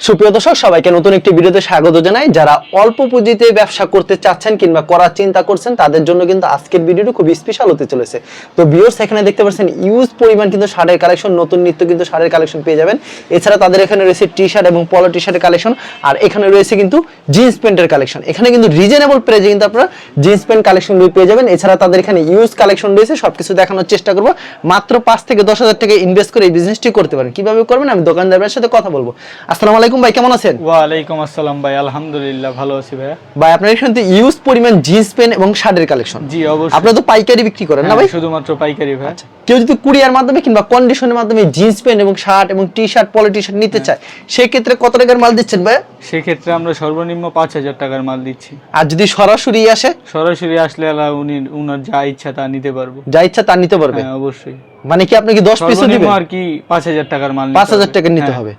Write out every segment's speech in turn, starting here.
সুপ্রিয় দর্শক, সবাইকে নতুন একটি ভিডিওতে স্বাগত জানাই। যারা অল্প পুঁজিতে ব্যবসা করতে চাচ্ছেন কিংবা করার চিন্তা করছেন, তাদের জন্য কিন্তু আজকের ভিডিওটি খুব স্পেশাল হতে চলেছে। তো ভিউয়ার্স এখানে দেখতে পাচ্ছেন ইউজ পরিমাণ কিন্তু শার্টের কালেকশন নতুন নিত্য কিন্তু শার্টের কালেকশন পেয়ে যাবেন। এছাড়া তাদের এখানে রয়েছে টি শার্ট এবং পলো টি শার্টের কালেকশন আর এখানে রয়েছে কিন্তু জিন্স প্যান্টের কালেকশন এখানে কিন্তু রিজনেবল প্রাইসে কিন্তু আপনারা জিন্স প্যান্ট কালেকশনগুলো পেয়ে যাবেন। এছাড়া তাদের এখানে ইউজ কালেকশন রয়েছে, সবকিছু দেখানোর চেষ্টা করব। মাত্র পাঁচ থেকে দশ হাজার টাকা ইনভেস্ট করে এই বিজনেসটি করতে পারেন। কীভাবে করবেন, আমি দোকানদারের সাথে কথা বলব। আসসালামু আলাইকুম ভাই কেমন আছেন? ওয়ালাইকুম আসসালাম ভাই আলহামদুলিল্লাহ ভালো আছি ভাইয়া। ভাই আপনার এখানে ইউজ পরিমাণ জিন্স প্যান্ট এবং শার্টের কালেকশন জি অবশ্যই। আপনারা তো পাইকারি বিক্রি করেন না হ্যাঁ, ভাই? শুধুমাত্র পাইকারি ভাই কেউ যদি কুরিয়ার মাধ্যমে কিংবা কন্ডিশনের মাধ্যমে জিন্স প্যান্ট এবং শার্ট এবং টি শার্ট পলো টি শার্ট নিতে চায় সেই ক্ষেত্রে কত টাকার মাল দিচ্ছেন ভাই সেক্ষেত্রে আমরা সর্বনিম্ন পাঁচ হাজার টাকার মাল দিচ্ছি। আর যদি সরাসরি আসে? সরাসরি আসলে উনি উনার যা ইচ্ছা তা নিতে পারব। যা ইচ্ছা তা নিতে পারবে? হ্যাঁ অবশ্যই। মানে কি আপনি কি দশ পিসও সর্বনিম্ন দিবেন আর কি পাঁচ হাজার টাকার মাল নিতে পাঁচ হাজার হবে। টাকা নিতে হ্যাঁ, হবে।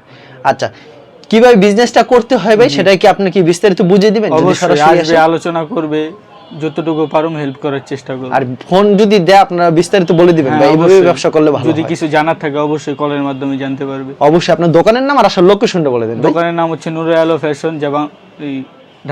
আচ্ছা কীভাবে বিজনেসটা করতে হয় ভাই সেটাই কি আপনি কি বিস্তারিত বুঝিয়ে দিবেন? যদি অবশ্যই আসবে আসে? আলোচনা করবে যতটুকু পারুম হেল্প করার চেষ্টা করব। আর ফোন যদি দেয় আপনারা বিস্তারিত বলে দিবেন হ্যাঁ, ভাই এইভাবে ব্যবসা করলে ভালো যদি কিছু জানার থাকে অবশ্যই কলের মাধ্যমে জানতে পারবে। অবশ্যই আপনার দোকানের নাম আর আসল লোকেশনটা বলে দিন। দোকানের নাম হচ্ছে নুরে আলো ফ্যাশন যেমন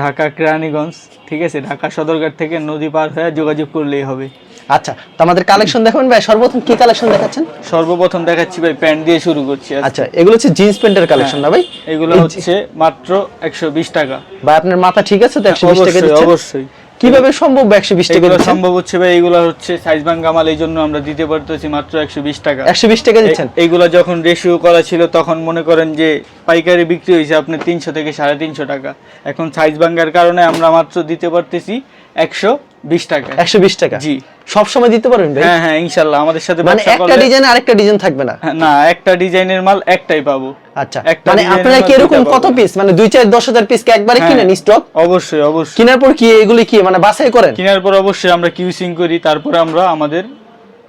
ঢাকা কেরানীগঞ্জ ঠিক আছে? ঢাকা সদরঘাট থেকে নদী পার হয়ে যোগাযোগ করলেই হবে। আচ্ছা তো আমাদের কালেকশন দেখাবেন ভাই সর্বপ্রথম কি কালেকশন দেখাচ্ছেন? সর্বপ্রথম দেখাচ্ছি ভাই প্যান্ট দিয়ে শুরু করছি আচ্ছা এগুলো হচ্ছে জিন্স প্যান্টের কালেকশন না ভাই? এগুলো হচ্ছে মাত্র একশো বিশ টাকা। ভাই আপনার মাথা ঠিক আছে তো একশো বিশ টাকা অবশ্যই দিচ্ছেন? অবশ্যই। কীভাবে সম্ভব একশো বিশ টাকা এগুলো সম্ভব হচ্ছে ভাই এগুলো হচ্ছে সাইজ ভাঙ্গা মাল এই জন্য আমরা দিতে পারতেছি মাত্র একশো বিশ টাকা। একশো বিশ টাকা দিচ্ছেন? এ- এইগুলো যখন রেশিও করা ছিল তখন মনে করেন যে পাইকারি বিক্রি হয়েছে আপনার তিনশো থেকে সাড়ে তিনশো টাকা। এখন সাইজ ভাঙ্গার কারণে আমরা মাত্র দিতে পারতেছি একশো বিশ টাকা। একশো বিশ টাকা? জি। সব সময় দিতে পারবেন ভাই? হ্যাঁ হ্যাঁ ইনশাল্লাহ আমাদের সাথে মানে একটা ডিজাইন আরেকটা ডিজাইন থাকবে না? হ্যাঁ, না একটা ডিজাইনের মাল একটাই পাবো। আচ্ছা মানে আপনারা কি এরকম কত পিস মানে দুই চার দশ হাজার পিস কি একবারে হ্যাঁ। কিনেন স্টক অবশ্যই অবশ্যই। কেনার পর কি এগুলি কি মানে বাছাই করেন? কেনার পর অবশ্যই আমরা কিউসিং করি তারপরে আমরা আমাদের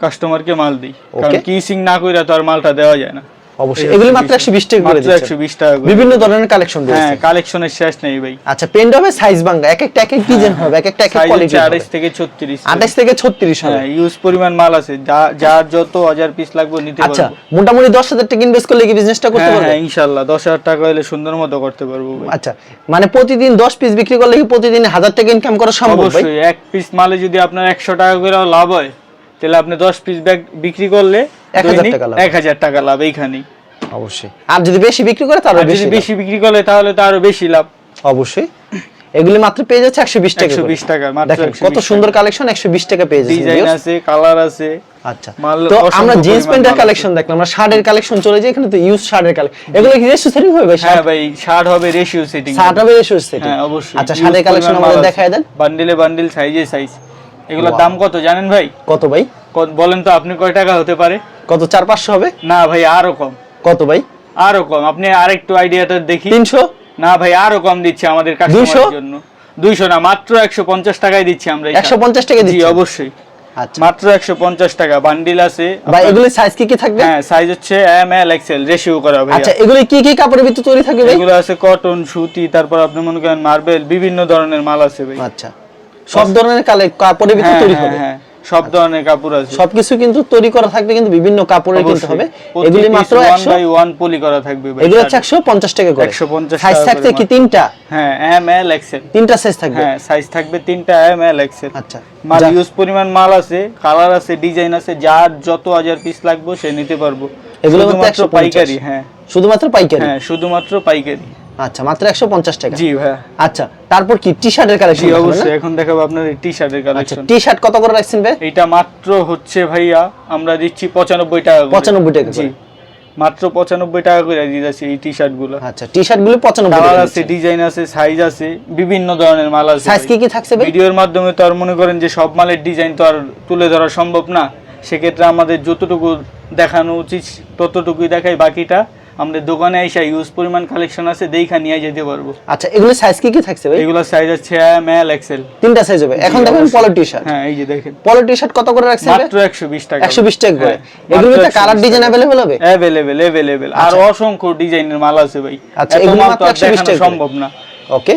কাস্টমারকে মাল দিই। কারণ কিউসিং না কইরা তো আর মালটা দেওয়া যায় না। অবশ্যই। এগুলি মাত্র একশো বিশ টাকা করে দিচ্ছেন। টাকা বিভিন্ন ধরনের কালেকশন হ্যাঁ কালেকশনের শেষ নেই ভাই। আচ্ছা হবে সাইজ এক একটা এক এক ডিজাইন হবে এক একটা এক এক কোয়ালিটি থেকে ছত্রিশ। আঠাশ থেকে ছত্রিশ হবে। হ্যাঁ ইউজ পরিমাণ মাল আছে। যা- যার যত হাজার পিস লাগবে নিতে আচ্ছা মোটামুটি দশ হাজার টাকা ইনভেস্ট করলে কি বিজনেসটা করতে হ্যাঁ পারবে? হ্যাঁ ইনশাল্লাহ দশ হাজার টাকা হলে সুন্দর মতো করতে পারব আচ্ছা মানে প্রতিদিন দশ পিস বিক্রি করলে কি প্রতিদিন হাজার টাকা ইনকাম করা সম্ভব ভাই? অবশ্যই এক পিস মালে যদি আপনার একশো টাকা করে লাভ হয় তাহলে আপনি দশ পিস ব্যাগ বিক্রি করলে 1000 টাকা লাভ। এক হাজার টাকা লাভ। এইখানেই। অবশ্যই। আর যদি বেশি বিক্রি করে তাহলে বেশি বেশি বিক্রি করলে তাহলে তো আরও বেশি লাভ। অবশ্যই। এগুলি মাত্র পেয়ে যাচ্ছে একশো বিশ টাকা একশো বিশ টাকা দেখেন কত সুন্দর কালেকশন একশো বিশ টাকা পেয়ে যাচ্ছে ডিজাইন আছে কালার আছে আচ্ছা। তো আমরা জিন্স প্যান্টের কালেকশন দেখলাম আমরা শার্টের কালেকশন চলে যাই এখানে তো ইউজ শার্টের কালেকশন এগুলো কি রেশু সেটিং হবে ভাই হ্যাঁ ভাই শার্ট হবে রেশিও সেটিং শার্ট হবে। সেটিং হ্যাঁ অবশ্যই। আচ্ছা শার্টের কালেকশন আমাদের দেখায় দেন। বান্ডিলে বান্ডিল সাইজে সাইজ এগুলোর দাম কত জানেন ভাই? কত ভাই? কত- বলেন তো আপনি কয় টাকা হতে পারে? কত চার পাঁচশো হবে? না ভাই আরও কম। কত ভাই? আরও কম। আপনি আরেকটু আইডিয়াটা দেখি। তিনশো? না ভাই আরও কম দিচ্ছে আমাদের 200? কাস্টমারের জন্য। দুইশো না মাত্র একশো পঞ্চাশ টাকায় দিচ্ছি আমরা এই একশো শার্ট। পঞ্চাশ টাকা দিচ্ছি অবশ্যই। আচ্ছা। মাত্র একশো পঞ্চাশ টাকা। বান্ডিল আছে। ভাই এগুলি সাইজ কি কি থাকবে? হ্যাঁ সাইজ হচ্ছে এম এল এক্সেল রেশিও করা ভাই আচ্ছা এগুলি কি কি কাপড়ের ভিতরে তৈরি ভাই? এগুলো আছে কটন সুতি তারপর আপনি মনে করেন মার্বেল বিভিন্ন ধরনের মাল আছে ভাই। আচ্ছা। সব ধরনের কালে কাপড়ের ভিতরে হ্যাঁ, তৈরি হ্যাঁ, হবে? হ্যাঁ, সব ধরনের কাপড় আছে। সবকিছু কিন্তু তৈরি করা থাকবে কিন্তু বিভিন্ন কাপড়ের কিনতে হবে। এগুলি মাত্র একশো বাই ওয়ান পলি করা থাকবে ভাই এগুলো হচ্ছে একশো পঞ্চাশ টাকা করে। 150 সাইজ করে কি তিনটা? হ্যাঁ এম এল এক্সেল তিনটা সাইজ থাকবে। হ্যাঁ সাইজ থাকবে তিনটা এম এল এক্সেল আচ্ছা মাল ইউজ পরিমাণ মাল আছে কালার আছে ডিজাইন আছে যার যত হাজার পিস লাগবে সে নিতে পারব। এগুলো মাত্র পাইকারি হ্যাঁ। শুধুমাত্র পাইকারি? হ্যাঁ শুধুমাত্র পাইকারি। আচ্ছা মাত্র একশো পঞ্চাশ টাকা। জি ভাইয়া। আচ্ছা তারপর কি টি শার্টের কালেকশন জি অবশ্যই এখন দেখাবো আপনার টি শার্টের আচ্ছা কালেকশন টি শার্ট কত করে রাখছেন ভাই? এইটা মাত্র হচ্ছে ভাইয়া আমরা দিচ্ছি পঁচানব্বই টাকা করে। পঁচানব্বই টাকা জি মাত্র পঁচানব্বই টাকা করে দিয়ে যাচ্ছে এই টি শার্টগুলো। আচ্ছা টি শার্টগুলো পঁচানব্বই কালার টাকা আছে ডিজাইন আছে সাইজ আছে বিভিন্ন ধরনের মাল আছে সাইজ কি কি থাকছে ভাই? ভিডিওর মাধ্যমে তো আর মনে করেন যে সব মালের ডিজাইন তো আর তুলে ধরা সম্ভব না। সেক্ষেত্রে আমাদের যতটুকু দেখানো উচিত ততটুকুই দেখাই বাকিটা। আমাদের দোকানে এসে ইউজ পরিমাণ কালেকশন আছে দেখা নিয়ে যেতে পারব। আচ্ছা এগুলো সাইজ কি কি থাকছে ভাই? এগুলো সাইজ আছে এম এল এক্সেল তিনটা সাইজ হবে। এখন দেখেন পলো টি শার্ট হ্যাঁ এই যে দেখেন। পলো টি শার্ট কত করে রাখছেন মাত্র একশো বিশ টাকা। একশো বিশ টাকা করে। হ্যাঁ, এগুলো তো কালার ডিজাইন। অ্যাভেলেবল হবে? অ্যাভেলেবেল অ্যাভেলেবেল আর অসংখ্য ডিজাইনের মাল আছে ভাই। আচ্ছা, এগুলো মাত্র 120 টাকা সম্ভব না। ওকে।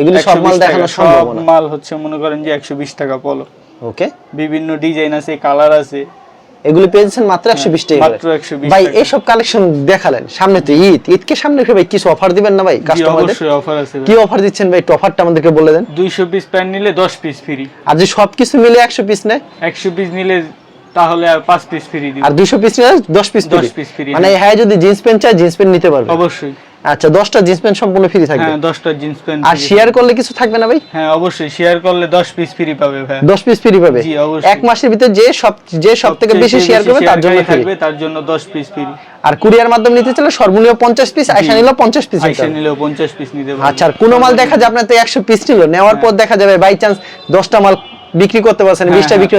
এগুলো সব মাল দেখানো সম্ভব না। মাল হচ্ছে মনে করেন যে একশো বিশ টাকা পলো। ওকে। বিভিন্ন ডিজাইন আছে কালার আছে। এগুলো পেয়েছেন মাত্র একশো বিশ টাকা মাত্র 120 ভাই এইসব কালেকশন দেখালেন সামনে তো ঈদ। ঈদকে সামনে রেখে ভাই কিছু অফার দিবেন না ভাই কাস্টমারদের অফার আছে কি অফার দিচ্ছেন ভাই? অফারটা আমাদেরকে বলে দেন। দুইশো পিস প্যান্ট নিলে দশ পিস ফ্রি আর যে সবকিছু মিলে একশো পিস নেয়? একশো পিস নিলে তাহলে আর পাঁচ পিস ফ্রি দিব। আর দুইশো পিস নিলে দশ পিস 10 piece free, মানে হ্যাঁ যদি জিন্স প্যান্ট চায় জিন্স প্যান্ট নিতে পারবে। অবশ্যই। আচ্ছা দশটা জিন্স প্যান্ট সম্পূর্ণ ফ্রি থাকবে? হ্যাঁ দশটা জিন্স প্যান্ট আর শেয়ার করলে কিছু থাকবে না ভাই? হ্যাঁ অবশ্যই শেয়ার করলে দশ পিস ফ্রি পাবে ভাই। দশ পিস ফ্রি পাবে? জি, অবশ্যই। এক মাসের ভিতরে যে সব যে সব থেকে বেশি শেয়ার করবে তার জন্য থাকবে তার জন্য দশ পিস ফ্রি আর কুরিয়ার মাধ্যমে নিতে চাইলে সর্বনিম্ন পঞ্চাশ পিস আইসা নিলেও পঞ্চাশ পিস আইসা নিলেও পঞ্চাশ পিস নিতে পারবে। আচ্ছা আর কোনো মাল দেখা যায় আপনার তো একশো পিস নিল নেওয়ার পর দেখা যাবে বাই চান্স দশটা মাল বিক্রি করতে পারছেন হ্যাঁ, বিশটা হ্যাঁ, বিক্রি?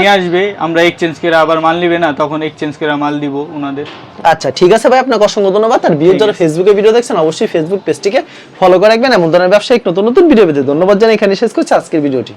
নিয়ে আসবে আমরা এক্সচেঞ্জ করে আবার মাল নিবে না তখন এক্সচেঞ্জ করে মাল দিব উনাদের আচ্ছা ঠিক আছে ভাই আপনাকে অসংখ্য ধন্যবাদ। আর ভিডিও যারা ফেসবুকে ভিডিও দেখছেন অবশ্যই ফেসবুক পেজটিকে ফলো করে রাখবেন। এমন ধরনের ব্যবসায়িক নতুন নতুন ভিডিও পেতে ধন্যবাদ জানাই। এখানে শেষ করছি আজকের ভিডিওটি